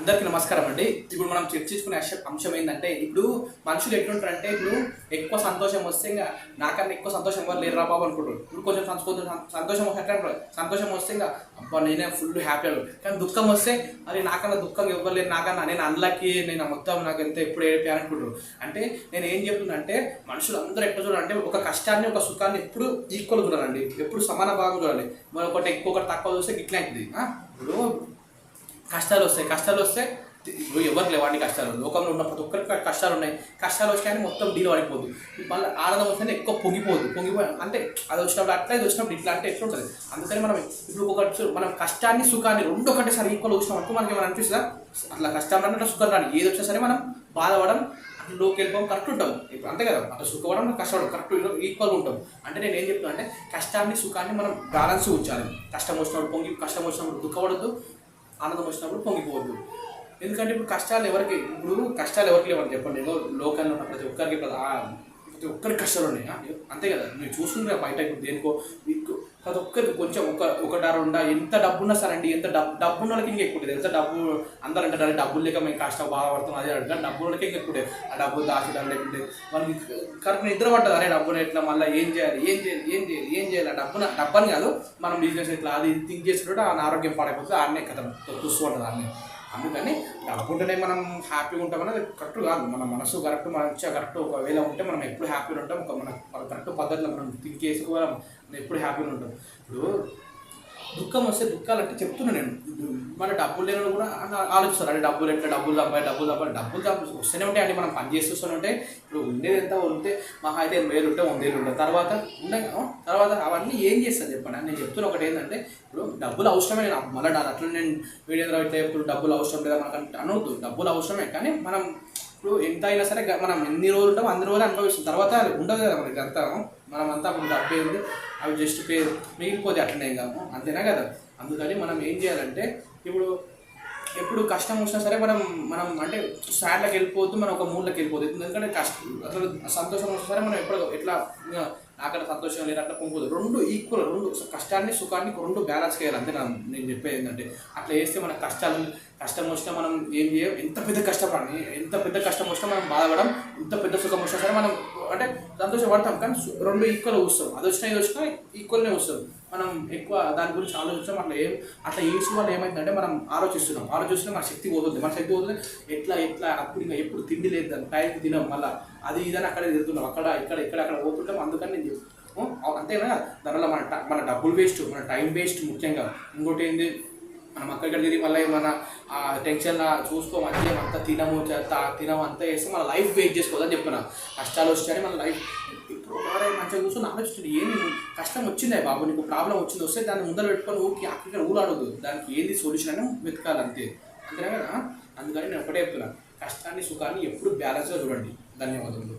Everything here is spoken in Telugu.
అందరికీ నమస్కారం అండి. ఇప్పుడు మనం చర్చించుకునే అంశం ఏంటంటే ఇప్పుడు మనుషులు ఎట్లుంటారంటే ఇప్పుడు ఎక్కువ సంతోషం వస్తే ఇంకా నాకన్నా ఎక్కువ సంతోషం ఎవరు లేరు రా బాబు అనుకుంటారు. ఇప్పుడు కొంచెం సంతోషం వస్తే సంతోషం వస్తే ఇంకా అబ్బా నేనే ఫుల్ హ్యాపీ అవ్వదు కానీ దుఃఖం వస్తే అది నాకన్నా దుఃఖం ఎవ్వరు లేరు నాకన్నా నేను అన్లకి నేను మొత్తం నాకు ఎంత ఎప్పుడు ఏడిపి అనుకుంటారు. అంటే నేను ఏం చెప్తున్నా అంటే మనుషులు అందరూ ఎట్లా చూడాలంటే ఒక కష్టాన్ని ఒక సుఖాన్ని ఎప్పుడు ఈక్వల్ చూడాలండి. ఎప్పుడు సమాన భాగం చూడాలి. మరి ఒకటి ఎక్కువ ఒకటి తక్కువ చూస్తే ఇట్లా అవుతుంది ఇప్పుడు కష్టాలు వస్తాయి కష్టాలు వస్తే ఇప్పుడు ఎవరికి లేవండి కష్టాలు. లోకంలో ఉన్న ప్రతి ఒక్కరికి కష్టాలు ఉన్నాయి. కష్టాలు వచ్చాయని మొత్తం డీల్ పడిపోదు మళ్ళీ ఆనందం వస్తేనే ఎక్కువ పొంగిపోదు పొంగిపో అంటే అది వచ్చినప్పుడు అట్లా ఇది వచ్చినప్పుడు ఇట్లా అంటే ఎట్లా ఉంటుంది అందుకని మనం ఇప్పుడు ఒక మనం కష్టాన్ని సుఖాన్ని రెండు ఒకటేసారి ఈక్వల్ వచ్చిన మనకి ఏమైనా అనిపిస్తుందా? అట్లా కష్టం రాని అట్లా సుఖం రాని ఏది వచ్చినా సరే మనం బాధపడడం అట్లా లోకి వెళ్ళిపోవడం కరెక్ట్ ఉంటాం. ఇప్పుడు అంతే కదా అట్లా సుఖపడడం కష్టపడడం కరెక్ట్ ఈక్వల్ ఉంటాం. అంటే నేను ఏం చెప్తున్నా అంటే కష్టాన్ని సుఖాన్ని మనం బ్యాలెన్స్ ఉంచాలి. కష్టం వచ్చినప్పుడు పొంగి కష్టం వచ్చినప్పుడు దుఃఖపడద్దు. ఆనందం వచ్చినప్పుడు పొంగిపోవద్దు. ఎందుకంటే ఇప్పుడు కష్టాలు ఎవరికి ఇప్పుడు కష్టాలు ఎవరికి లేవని చెప్పండి. ఏదో లోకల్లో ఉన్న ప్రతి ఒక్కరికి ప్రతి ఒక్కరికి కష్టాలు ఉన్నాయి? అంతే కదా. నువ్వు చూస్తుంటే బయట ఇప్పుడు దేనికో మీకు ప్రతి ఒక్కరికి కొంచెం ఒక ఒకట రెండా ఎంత డబ్బున్నా సరే అండి ఎంత డబ్బు డబ్బు వాళ్ళకి ఇంకా ఎక్కువ ఎంత డబ్బు అందరూ అంటారు డబ్బులు లేక మేము కష్టం బాధపడుతున్నాం అదే అంటారు. డబ్బు వాళ్ళకి ఇంకా ఎక్కువ ఆ డబ్బు దాచడం లేకుంటే వాళ్ళకి కరెక్ట్ నిద్ర పట్టదు. అరే డబ్బులు ఎట్లా? మళ్ళీ ఏం చేయాలి? ఏం చేయాలి? ఏం చేయాలి? ఏం చేయాలి? ఆ డబ్బున డబ్బని కాదు మనం బిజినెస్ ఎట్లా అది థింక్ చేసినట్టు ఆ ఆరోగ్యం పాడైపోతుంది. ఆడనే కథ. చూస్తూ ఉంటుంది అందుకని డబ్బు మనం హ్యాపీగా ఉంటాం అనేది కరెక్ట్ కాదు. మన మనసు కరెక్ట్ మంచిగా కరెక్ట్ ఒకవేళ ఉంటే మనం ఎప్పుడు హ్యాపీగా ఉంటాం. ఒక మన మన కరెక్ట్ పద్ధతిలో మనం థింక్ చేసుకోవాలి మనం ఎప్పుడు హ్యాపీగా ఉంటాం. ఇప్పుడు దుఃఖం వస్తే దుఃఖాలు అంటే చెప్తున్నాను నేను. మన డబ్బులు లేని కూడా ఆలోచిస్తారు. అంటే డబ్బులు ఎట్లా? డబ్బులు తప్పాయి డబ్బులు తప్పాలి డబ్బులు తప్ప. వస్తూనే ఉంటాయి అండి. మనం పని చేస్తూనే ఉంటాయి. ఇప్పుడు ఉండేది ఎంత ఉంటే మహా అయితే ఎనభై వేలు ఉంటే వంద వేలు ఉంటాయి తర్వాత ఉండగా తర్వాత అవన్నీ ఏం చేస్తాను చెప్పండి. నేను చెప్తున్న ఒకటి ఏంటంటే ఇప్పుడు డబ్బులు అవసరమే. నేను మళ్ళీ నా అట్లా నేను వీడియోలో అయితే ఇప్పుడు డబ్బులు అవసరం లేదా మనకు అనవద్దు డబ్బులు అవసరమే. కానీ మనం ఇప్పుడు ఎంత అయినా సరే మనం ఎన్ని రోజులు ఉంటామో అన్ని రోజులు అనుభవిస్తాం. తర్వాత ఉండదు కదా మనకి అంతా. మనం అంతా అప్పుడు డబ్బు అవి జస్ట్ పేరు మిగిలిపోతే అట్లనే కాము అంతేనా కదా? అందుకని మనం ఏం చేయాలంటే ఇప్పుడు ఎప్పుడు కష్టం వచ్చినా సరే మనం మనం అంటే సాడ్లోకి వెళ్ళిపోతూ మనం ఒక మూడ్లకి వెళ్ళిపోతుంది ఎందుకంటే కష్టం అసలు సంతోషం వచ్చినా సరే మనం ఎప్పుడు ఎట్లా అక్కడ సంతోషం లేదు అట్లా పొంగుదు రెండు ఈక్వల్ రెండు కష్టాన్ని సుఖాన్ని రెండు బ్యాలెన్స్ చేయాలి అంతే నా నేను చెప్పేది ఏంటంటే అట్లా చేస్తే మన కష్టాలు కష్టం వచ్చినా మనం ఏం చేయం? ఎంత పెద్ద కష్టపడి ఎంత పెద్ద కష్టం వచ్చినా మనం బాధపడడం ఎంత పెద్ద సుఖం వచ్చినా సరే మనం అంటే సంతోషపడతాం. కానీ రెండు ఈక్వల్ వస్తాం. అది వచ్చినా ఇది వచ్చినా ఈక్వల్నే వస్తుంది మనం ఎక్కువ దాని గురించి ఆలోచించాం అట్లా ఏం అట్లా ఈ వల్ల ఏమైందంటే మనం ఆలోచిస్తున్నాం. ఆలోచిస్తే మన శక్తి పోతుంది. మన శక్తి పోతుంది ఎట్లా ఎట్లా అప్పుడు ఇంకా ఎప్పుడు తిండి లేదు టైంకి తినం మళ్ళీ. అది ఇదని అక్కడే తిరుగుతున్నాం. అక్కడ ఇక్కడ ఇక్కడ అక్కడ పోతుంటాం. అందుకని నేను చెప్ అంతేనా? దానివల్ల మన మన డబ్బులు వేస్ట్ మన టైం వేస్ట్ ముఖ్యంగా. ఇంకోటి ఏంది? మనం అక్కడికి తిరిగి మళ్ళీ మన ఆ టెన్షన్ చూసుకో మంచిగా అంతా తినము చేత తినము అంతా వేస్తే మన లైఫ్ వెయిట్ చేసుకోవద్దని చెప్తున్నా కష్టాలు వచ్చాయని మన లైఫ్ ఇప్పుడు మంచిగా కూర్చొని ఆలోచిస్తుంది ఏంది కష్టం వచ్చిందే బాబు నీకు ప్రాబ్లం వచ్చింది వస్తే దాన్ని ముందర పెట్టుకొని ఊకి అక్కడికి ఊలాడదు దానికి ఏంది సొల్యూషన్ అని వెతకాలి అంతే అంతేనా కదా? అందుకని నేను ఒకటే చెప్తున్నాను కష్టాన్ని సుఖాన్ని ఎప్పుడు బ్యాలెన్స్గా చూడండి. ధన్యవాదములు.